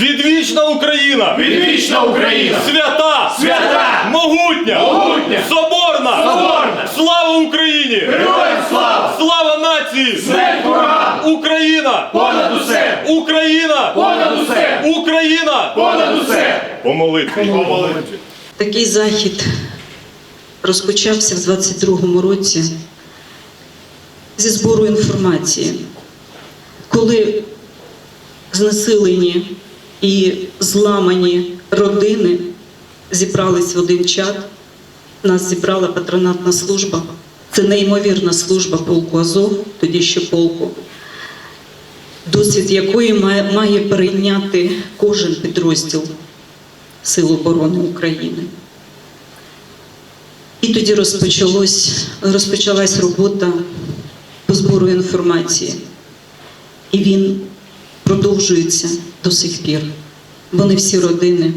Відвічна Україна! Відвічна Україна! Свята! Свята! Могутня! Могутня! Соборна! Соборна! Слава Україні! Героям слава! Слава нації! Смерть ворогам! Україна! Понад усе! Україна! Понад усе! Україна! Понад усе! Помолитві! Помолитві! Такий захід розпочався в 22-му році зі збору інформації, коли знесилені і зламані родини зібрались в один чат. Нас зібрала патронатна служба. Це неймовірна служба полку Азов, тоді ще полку, досвід якої має, має перейняти кожен підрозділ Сил оборони України. І тоді розпочалось, розпочалась робота по збору інформації. І він продовжується до сих пір. Вони всі родини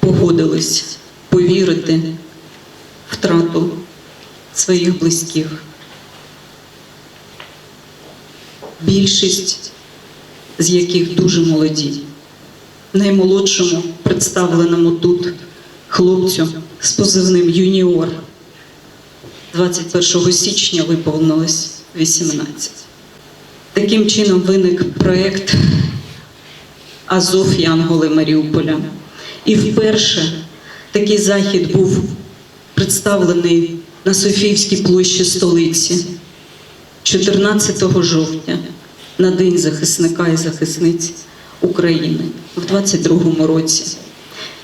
погодились повірити втрату своїх близьких. Більшість з яких дуже молоді наймолодшому представленому тут хлопцю з позивним Юніор 21 січня виповнилось 18. Таким чином виник проєкт Азов Янголи Маріуполя. І вперше такий захід був представлений на Софіївській площі столиці 14 жовтня на День захисника і захисниць України в 22-му році.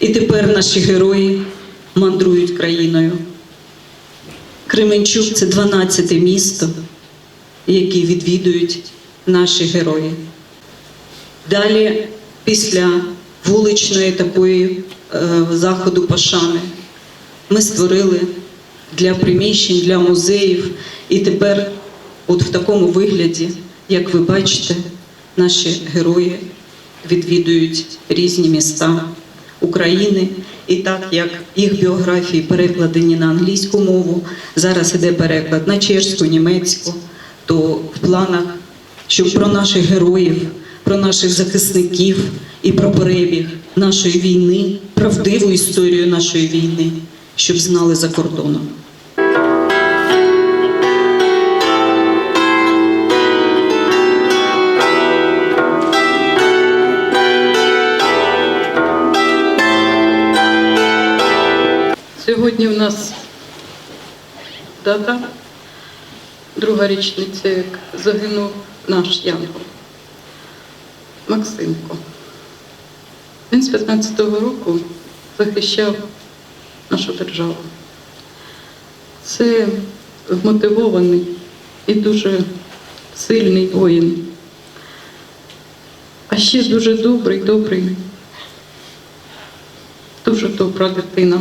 І тепер наші герої мандрують країною. Кременчук це 12 місто, яке відвідують наші герої. Далі, після вуличної такої е, заходу пошани, ми створили для приміщень, для музеїв. І тепер, от в такому вигляді, як ви бачите, наші герої відвідують різні міста України. І так як їх біографії перекладені на англійську мову, зараз іде переклад на чешську, німецьку, то в планах, щоб про наших героїв, про наших захисників і про перебіг нашої війни, правдиву історію нашої війни, щоб знали за кордоном. Сьогодні в нас дата, друга річниця, як загинув наш Янгол Максимко. Він з 15-го року захищав нашу державу. Це вмотивований і дуже сильний воїн. А ще дуже добрий, добрий, дуже добра дитина.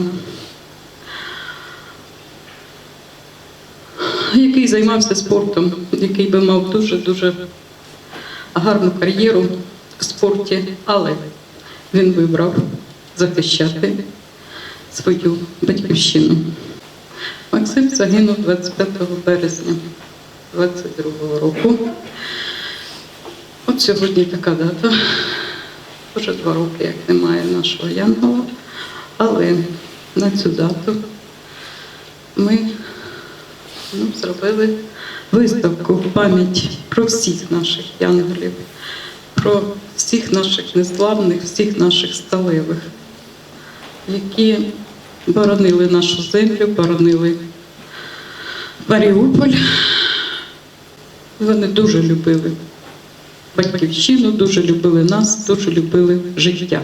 Який займався спортом, який би мав дуже-дуже гарну кар'єру в спорті, але він вибрав захищати свою батьківщину. Максим загинув 25 березня 22 року. От сьогодні така дата. Вже два роки, як немає нашого Янгола, але на цю дату ми ну, зробили виставку в пам'ять про всіх наших янголів, про всіх наших незламних, всіх наших сталевих, які боронили нашу землю, боронили Маріуполь. Вони дуже любили батьківщину, дуже любили нас, дуже любили життя.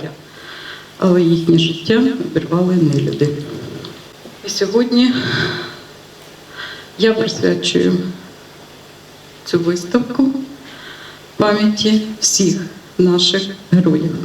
Але їхнє життя обірвали нелюди. І сьогодні я присвячую цю виставку пам'яті всіх наших героїв.